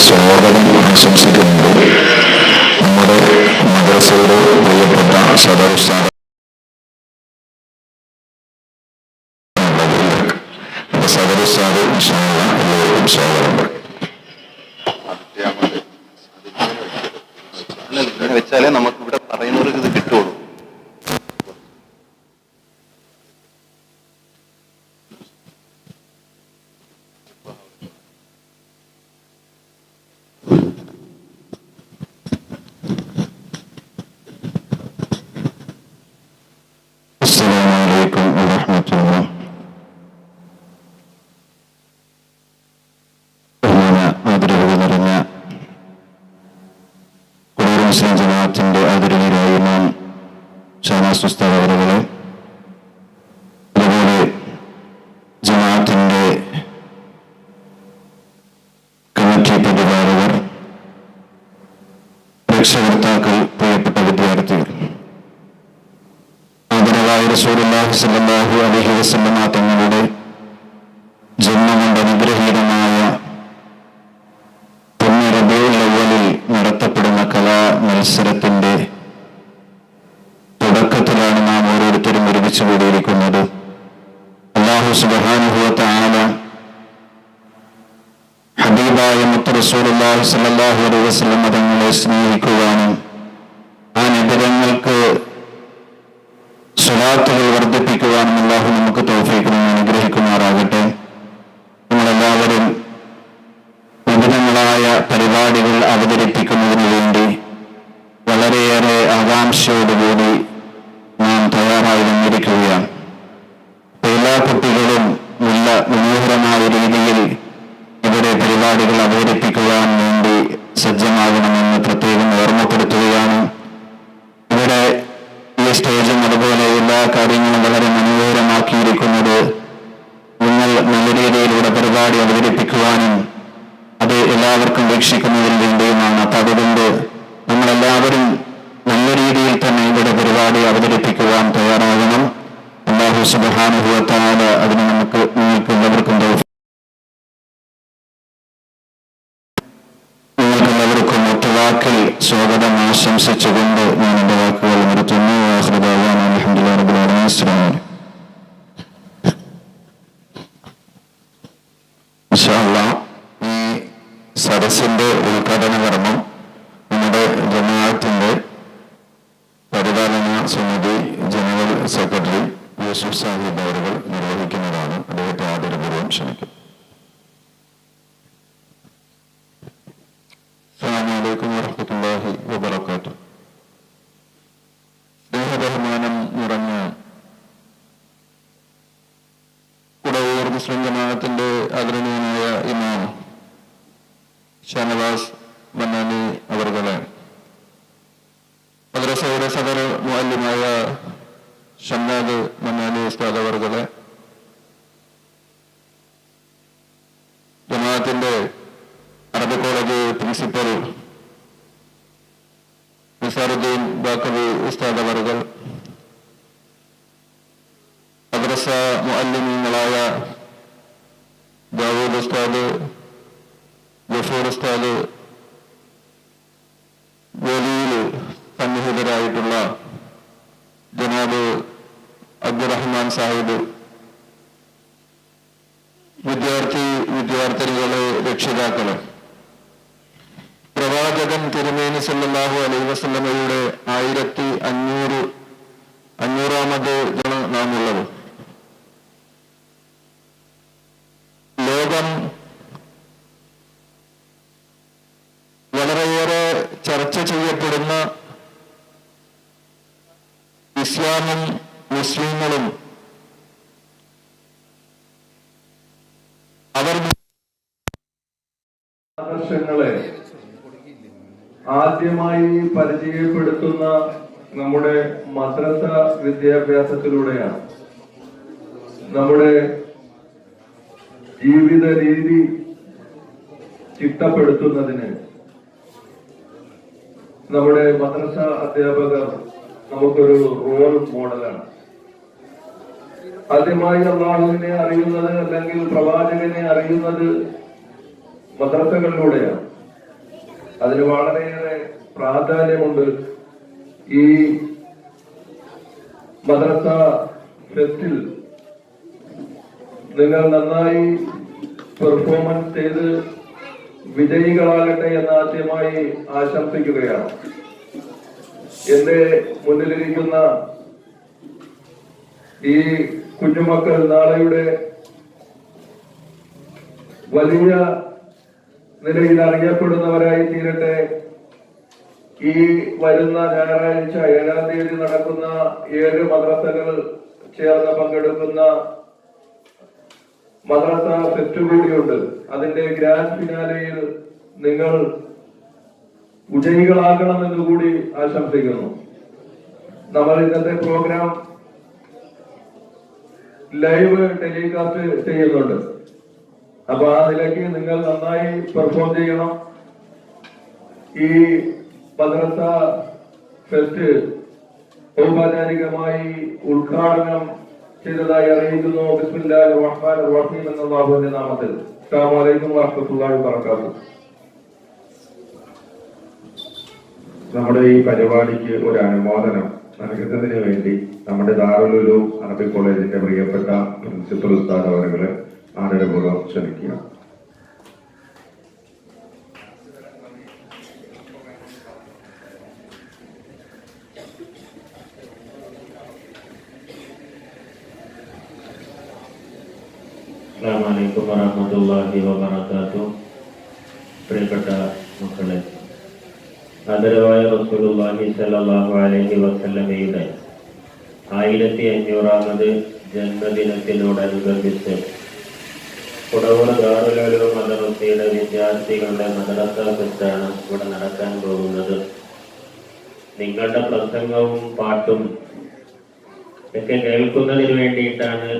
സ്വാഗതം ആശംസിക്കുന്നുണ്ട് നമ്മുടെ മദ്രസയുടെ പ്രിയപ്പെട്ട സദർ രക്ഷകർത്താക്കൾ പ്രിയപ്പെട്ട വിദ്യാർത്ഥികൾ ആദരവായ റസൂലുള്ളാഹി സ്വല്ലല്ലാഹു അലൈഹി വസല്ലമ തങ്ങളുടെ ജന്മം കൊണ്ട് അനുഗ്രഹീതമായ പുണ്യ റബീഉൽ അവ്വലിൽ നടത്തപ്പെടുന്ന കലാ മത്സരത്തിന്റെ തുടക്കത്തിലാണ് നാം ഓരോരുത്തരും ഒരുമിച്ച് കൂടിയിരിക്കുന്നത്. അള്ളാഹു സുബ്ഹാനഹു വ തആല ഹബീബായ മുത്ത് റസൂലുള്ളാഹി സ്വല്ലല്ലാഹു അലൈഹി വസല്ലമ സ്നേഹിക്കുവാനും ആ നിബിധങ്ങൾക്ക് സ്റ്റേജും അതുപോലെ എല്ലാ കാര്യങ്ങളും വളരെ മനോഹരമാക്കിയിരിക്കുന്നത് നിങ്ങൾ നല്ല രീതിയിലൂടെ പരിപാടി അവതരിപ്പിക്കുവാനും അത് എല്ലാവർക്കും വീക്ഷിക്കുന്നതിന് വേണ്ടിയുമാണ്. അപ്പൊ അതുകൊണ്ട് നമ്മളെല്ലാവരും നല്ല രീതിയിൽ തന്നെ ഇവിടെ പരിപാടി അവതരിപ്പിക്കുവാൻ തയ്യാറാകണം. അള്ളാഹു തആല അതിന് അലഹമുല്ലാ റബ്ബുൽ മുസ്ലിം ജമാഅത്തിന്റെ ആദരണീയനായ ഇമാം ഷാനവാസ് മന്നാനി അവർകളെ. മദ്രസയുടെ സദർ മുഅല്ലിമായ ഷംനാദ് മന്നാനി ഉസ്താദ് അവർകളെ. ജമാഅത്തിന്റെ അറബി കോളേജ് പ്രിൻസിപ്പൽ നിസാറുദ്ദീൻ ബാക്കബി ഉസ്താദ് അവർകൾ. മദ്രസ മുഅല്ലിമീങ്ങളായ ദാവൂദ് ഉസ്താദ് ഗഫൂർ ഉസ്താദ് വേദിയിൽ സന്നിഹിതരായിട്ടുള്ള ജനാബ് അബ്ദുറഹ്മാൻ സാഹിബ് വിദ്യാർത്ഥി വിദ്യാർത്ഥിനികളെ രക്ഷിതാക്കൾ. പ്രവാചകൻ തിരുമേനി സല്ലാഹു വസല്ലമയുടെ ചെയ്യപ്പെടുന്ന ഇസ്ലാമും മുസ്ലിങ്ങളും അവർ ആദർശങ്ങളെ ആദ്യമായി പരിചയപ്പെടുത്തുന്ന നമ്മുടെ മദ്രസ വിദ്യാഭ്യാസത്തിലൂടെയാണ്. നമ്മുടെ ജീവിത രീതി ചിട്ടപ്പെടുത്തുന്നതിന് നമ്മുടെ മദ്രസ അധ്യാപകർ നമുക്കൊരു റോൾ മോഡലാണ് ആദ്യമായി അള്ളാഹുവിനെ അറിയുന്നത് അല്ലെങ്കിൽ പ്രവാചകനെ അറിയുന്നത് മദ്രസകളിലൂടെയാണ്. അതിന് വളരെയേറെ പ്രാധാന്യമുണ്ട് ഈ മദ്രസ ഫെസ്റ്റിൽ നിങ്ങൾ നന്നായി പെർഫോമൻസ് ചെയ്ത് വിജയികളാകട്ടെ എന്ന് ആദ്യമായി ആശംസിക്കുകയാണ്. എന്റെ മുന്നിലിരിക്കുന്ന ഈ കുഞ്ഞുമക്കൾ നാളെയുടെ വലിയ നിലയിൽ അറിയപ്പെടുന്നവരായി തീരട്ടെ. ഈ വരുന്ന ഞായറാഴ്ച ഏഴാം തീയതി നടക്കുന്ന ഏഴ് മദ്രസകൾ ചേർന്ന് പങ്കെടുക്കുന്ന മദ്രസ ഫെസ്റ്റ് കൂടിയുണ്ട്. അതിന്റെ ഗ്രാൻഡ് ഫിനാലയിൽ നിങ്ങൾ വിജയികളാകണമെന്ന് കൂടി ആശംസിക്കുന്നു. നമ്മൾ ഇന്നത്തെ പ്രോഗ്രാം ലൈവ് ടെലികാസ്റ്റ് ചെയ്യുന്നുണ്ട്. അപ്പൊ ആ നിലയ്ക്ക് നിങ്ങൾ നന്നായി പെർഫോം ചെയ്യണം. ഈ മദ്രസ ഫെസ്റ്റ് ഔപചാരികമായി ഉദ്ഘാടനം ചെയ്തതായി അറിയിക്കുന്നു. ബിസ്മില്ലാഹി റഹ്മാനിർ റഹീം നാമത്തിൽ. അസ്സലാമു അലൈക്കും വറഹ്മത്തുള്ളാഹി വബറകാതുഹു. നമ്മുടെ ഈ പരിപാടിക്ക് ഒരു അനുമോദനം നൽകുന്നതിന് വേണ്ടി നമ്മുടെ ദാറുലുലു അറബി കോളേജിന്റെ പ്രിയപ്പെട്ട പ്രിൻസിപ്പൽ ഉസ്താദ് അവരുകളെ ആദരപൂർവം ക്ഷണിക്കുക അസ്സാമലൈക്കും വറഹമത്തല്ലാഹി വബറകാതുഹു. പ്രിയപ്പെട്ട മക്കളെ ആദരവായ റസൂലുള്ളാഹി സ്വല്ലല്ലാഹു അലൈഹി വസല്ലമയുടെ ആയിരത്തി അഞ്ഞൂറാമത് ജന്മദിനത്തിനോടനുബന്ധിച്ച് കുടവൂർ ദാറുലൂലു മദ്രസയുടെ വിദ്യാർത്ഥികളുടെ മദ്രസ ഫെസ്റ്റാണ് ഇവിടെ നടക്കാൻ പോകുന്നത്. നിങ്ങളുടെ പ്രസംഗവും പാട്ടും ഒക്കെ കേൾക്കുന്നതിന് വേണ്ടിയിട്ടാണ്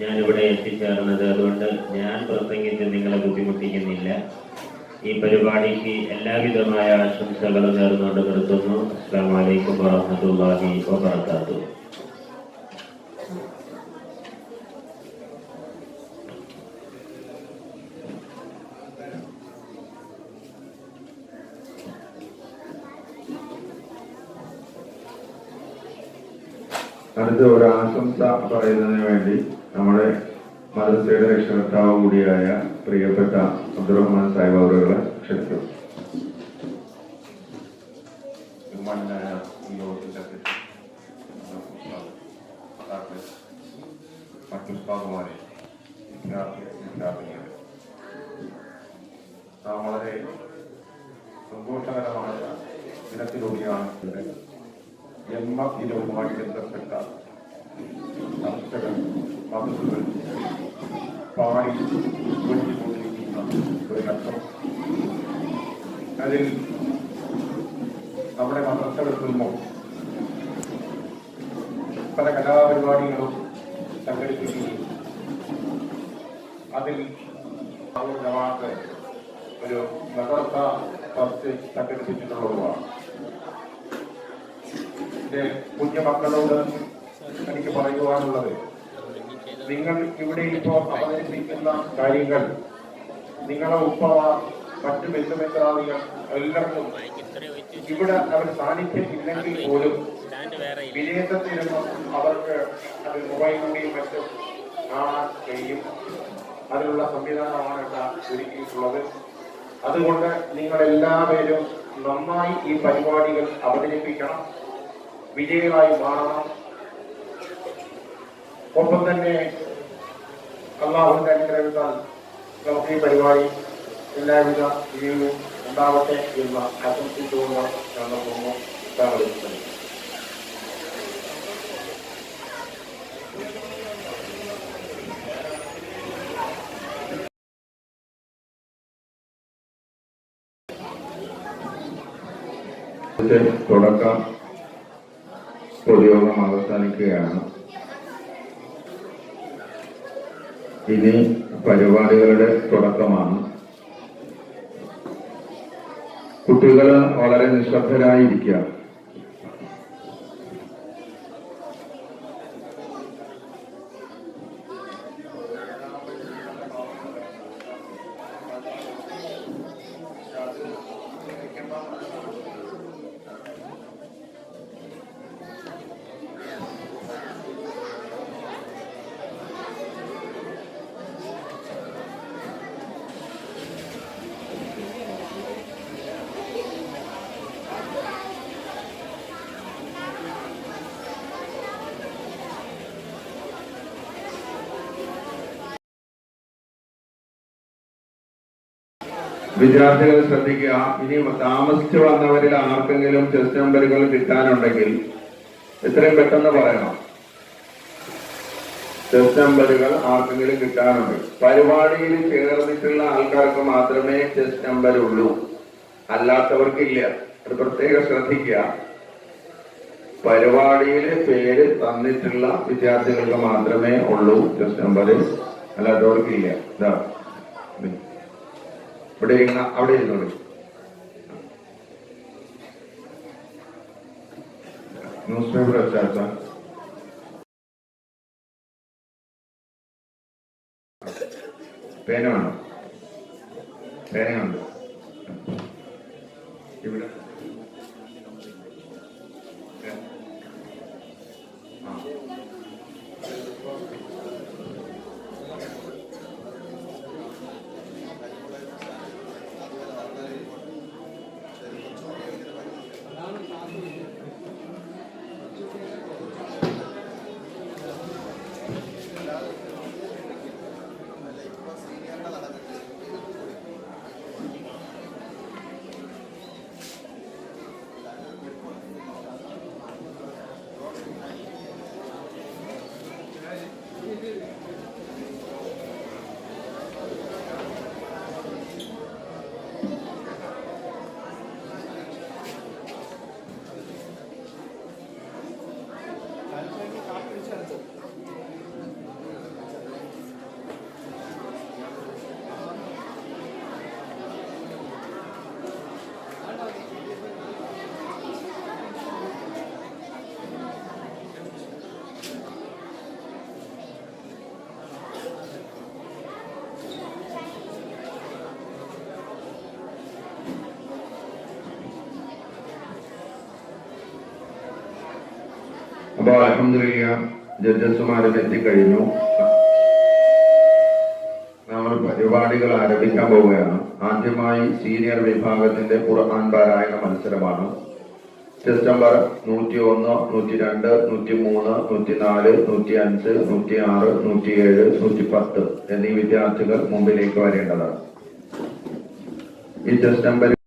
ഞാൻ ഇവിടെ എത്തിച്ചേർന്നത്. അതുകൊണ്ട് ഞാൻ പ്രസംഗിച്ച് നിങ്ങളെ ബുദ്ധിമുട്ടിക്കുന്നില്ല. ഈ പരിപാടിക്ക് എല്ലാവിധമായ ആശംസകളും നേർന്നുകൊണ്ട് നിർത്തുന്നു. അസ്സാം വലൈക്കും വാഹമത്തല്ലാഹി വാബർക്കാത്തു അടുത്ത ഒരു ആശംസ പറയുന്നതിന് വേണ്ടി നമ്മുടെ മദ്രസയുടെ രക്ഷകർത്താവ് കൂടിയായ പ്രിയപ്പെട്ട അബ്ദുറഹ്മാൻ സാഹിബ് അവരുകളെ ക്ഷണിക്കും ബഹുമാനായ ഈ യോഗത്തിന്റെ അധ്യക്ഷൻ, മറ്റു ഉസ്താദുമാരെ വിദ്യാർത്ഥി വിദ്യാർത്ഥികളെ നാം വളരെ സന്തോഷകരമായ ദിനത്തിലൂടെയാണ് ഇവിടെ ജന്മ ദിനവുമായി ബന്ധപ്പെട്ട മതസുകൾ പാടി കൊണ്ടിരിക്കുന്ന ഒരു ഘട്ടം അതിൽ നമ്മുടെ മദ്രസകളിൽ നിന്നും പല കലാപരിപാടികളും സംഘടിപ്പിക്കുകയും അതിൽ ജമാഅത്ത് ഒരു മദ്രസ ഫസ്റ്റ് സംഘടിപ്പിച്ചിട്ടുള്ളതുമാണ് എന്റെ കുഞ്ഞുമക്കളോട് എനിക്ക് പറയുവാനുള്ളത് നിങ്ങൾ ഇവിടെ ഇപ്പോൾ അവതരിപ്പിക്കുന്ന കാര്യങ്ങൾ നിങ്ങളെ ഉപ്പവ മറ്റു ബന്ധുമിത്രാദികൾ എല്ലാവർക്കും ഇവിടെ അവർ സാന്നിധ്യം ഇല്ലെങ്കിൽ പോലും വിദേശത്തിരുന്നും അവർക്ക് അത് മൊബൈലിലൂടെയും മറ്റും കാണാൻ കഴിയും. അതിനുള്ള സംവിധാനമാണ് ഒരുക്കിയിട്ടുള്ളത്. അതുകൊണ്ട് നിങ്ങൾ എല്ലാവരും നന്നായി ഈ പരിപാടികൾ അവതരിപ്പിക്കണം. വിജയികളായി മാറണം. ഒപ്പം തന്നെ അള്ളാഹുവിന്റെ അനുഗ്രഹത്താൽ നമുക്ക് ഈ പരിപാടി എല്ലാവിധ വിജയവും ഉണ്ടാവട്ടെ എന്ന് ആശംസിച്ചുകൊണ്ട് അലൈക്കും. ഇതിന്റെ തുടക്കം പൊതുയോഗം അവസാനിക്കുകയാണ് ഇനി പരിപാടികളുടെ തുടക്കമാണ്. കുട്ടികൾ വളരെ നിശബ്ദരായിരിക്കുക. വിദ്യാർത്ഥികൾ ശ്രദ്ധിക്കുക. ഇനി താമസിച്ചു വന്നവരിൽ ആർക്കെങ്കിലും ടെസ്റ്റ് നമ്പറുകൾ കിട്ടാനുണ്ടെങ്കിൽ എത്രയും പെട്ടെന്ന് പറയണം. ടെസ്റ്റ് നമ്പറുകൾ ആർക്കെങ്കിലും കിട്ടാനുണ്ട് പരിപാടിയിൽ ചേർന്നിട്ടുള്ള ആൾക്കാർക്ക് മാത്രമേ ടെസ്റ്റ് നമ്പർ ഉള്ളൂ. അല്ലാത്തവർക്കില്ല. അത് പ്രത്യേകം ശ്രദ്ധിക്കുക. പരിപാടിയിൽ പേര് തന്നിട്ടുള്ള വിദ്യാർത്ഥികൾക്ക് മാത്രമേ ഉള്ളൂ ടെസ്റ്റ് നമ്പർ അല്ലാത്തവർക്കില്ല. ഇതാ. ഇവിടെ ഇരുന്ന അവിടെ ഇരുന്നോളൂ ന്യൂസ് പേപ്പർ വെച്ചാൽ പേന വേണം? പേന ഉണ്ട് ഇവിടെ ആ അപ്പൊ അലഹമില്ല ജഡ്ജസുമാരും എത്തിക്കഴിഞ്ഞു നമ്മൾ പരിപാടികൾ ആരംഭിക്കാൻ പോവുകയാണ്. ആദ്യമായി സീനിയർ വിഭാഗത്തിന്റെ ഖുർആൻ പാരായണ മത്സരമാണ്. ടെസ്റ്റ് നമ്പർ നൂറ്റി ഒന്ന് നൂറ്റി രണ്ട് നൂറ്റി മൂന്ന് നൂറ്റി നാല് നൂറ്റി അഞ്ച് നൂറ്റി ആറ് നൂറ്റി ഏഴ് നൂറ്റി പത്ത് എന്നീ വിദ്യാർത്ഥികൾ മുമ്പിലേക്ക് വരേണ്ടതാണ്. ഈ ടെസ്റ്റ് നമ്പർ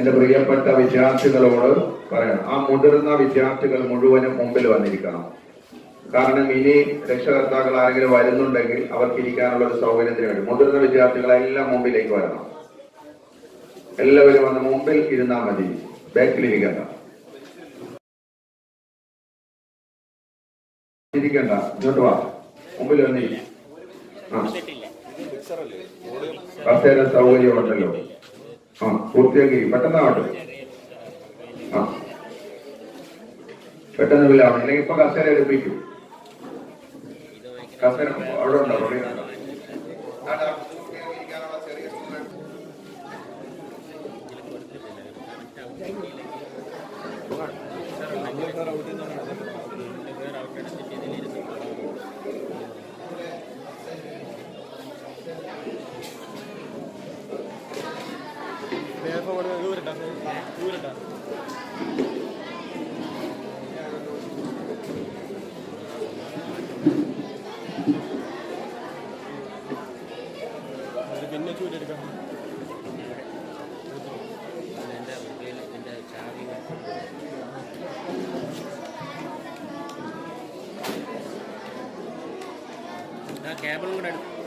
എന്റെ പ്രിയപ്പെട്ട വിദ്യാർത്ഥികളോട് പറയണം. ആ മുതിർന്ന വിദ്യാർത്ഥികൾ മുഴുവനും മുമ്പിൽ വന്നിരിക്കണം. കാരണം ഇനി രക്ഷകർത്താക്കൾ ആരെങ്കിലും വരുന്നുണ്ടെങ്കിൽ അവർക്ക് ഇരിക്കാനുള്ള ഒരു സൗകര്യത്തിന് വേണ്ടി. മുതിർന്ന വിദ്യാർത്ഥികളെല്ലാം മുമ്പിലേക്ക് വരണം. എല്ലാവരും വന്ന് മുമ്പിൽ ഇരുന്നാൽ മതി. ബാക്കിലിരിക്കണ്ട. ഇരിക്കണ്ട. ഇരിക്കണ്ട ഇങ്ങോട്ട് വാ. മുമ്പിൽ വന്നിരിക്കും ആ. കസേര സൗകര്യമുണ്ടല്ലോ ആ പൂർത്തിയാക്കി. പെട്ടെന്നാവട്ടെ ആ. പെട്ടെന്ന് വില്ലാവണം അല്ലെങ്കിൽ ഇപ്പൊ കസേര എടുപ്പിക്കും. കസേര അവിടെ ഉണ്ടോ? ചെറിയ കേബിളും കൂടെ എടുത്തു